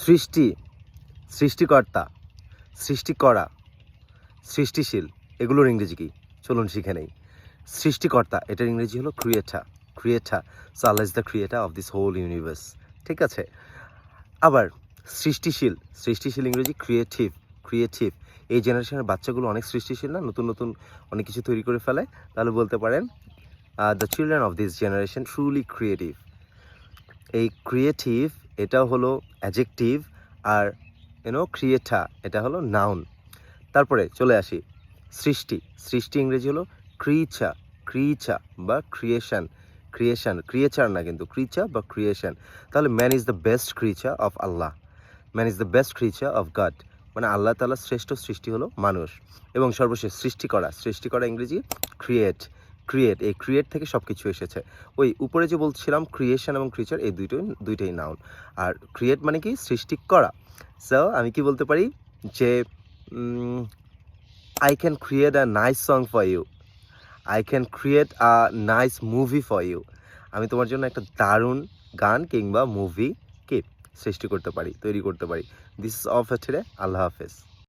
সৃষ্টি, সৃষ্টিকর্তা সৃষ্টি করা সৃষ্টিশীল, এগুলোর ইংরেজি কি? চলুন শিখে নেই। সৃষ্টিকর্তা, এটার ইংরেজি হলো creator. Creator, so Allah is the creator of this whole universe. ঠিক আছে? আবার, সৃষ্টিশীল সৃষ্টিশীল ইংরেজি ক্রিয়েটিভ ক্রিয়েটিভ। এই জেনারেশনের বাচ্চাগুলো অনেক সৃষ্টিশীল না? নতুন নতুন অনেক কিছু তৈরি করে ফেলে। তাহলে বলতে পারেন the children of this generation truly creative এই ক্রিয়েটিভ এটা হলো অ্যাজেকটিভ আর ইউনো ক্রিয়েটা, এটা হলো নাউন তারপরে চলে আসি, সৃষ্টি। সৃষ্টি ইংরেজি হলো ক্রিচা ক্রিচা বা ক্রিয়েশন ক্রিয়েশন ক্রিয়েচার না কিন্তু ক্রিচা বা ক্রিয়েশন তাহলে man is the best creature of Allah man is the best creature of God মানে আল্লাহ তাআলার শ্রেষ্ঠ সৃষ্টি হলো মানুষ। এবং সর্বশেষ সৃষ্টি করা। সৃষ্টি করা ইংরেজি ক্রিয়েট ক্রিয়েট এই ক্রিয়েট থেকে সব কিছু এসেছে। ওই উপরে যে বলছিলাম ক্রিয়েশন এবং ক্রিচার এই দুইটাই দুইটাই নাউন আর ক্রিয়েট মানে কি? সৃষ্টি করা। সো আমি কি বলতে পারি? যে I can create a nice song for you I can create a nice movie for you আমি তোমার জন্য একটা দারুণ গান কিংবা মুভি কি? সৃষ্টি করতে পারি, তৈরি করতে পারি। This is of today Allah হাফেজ।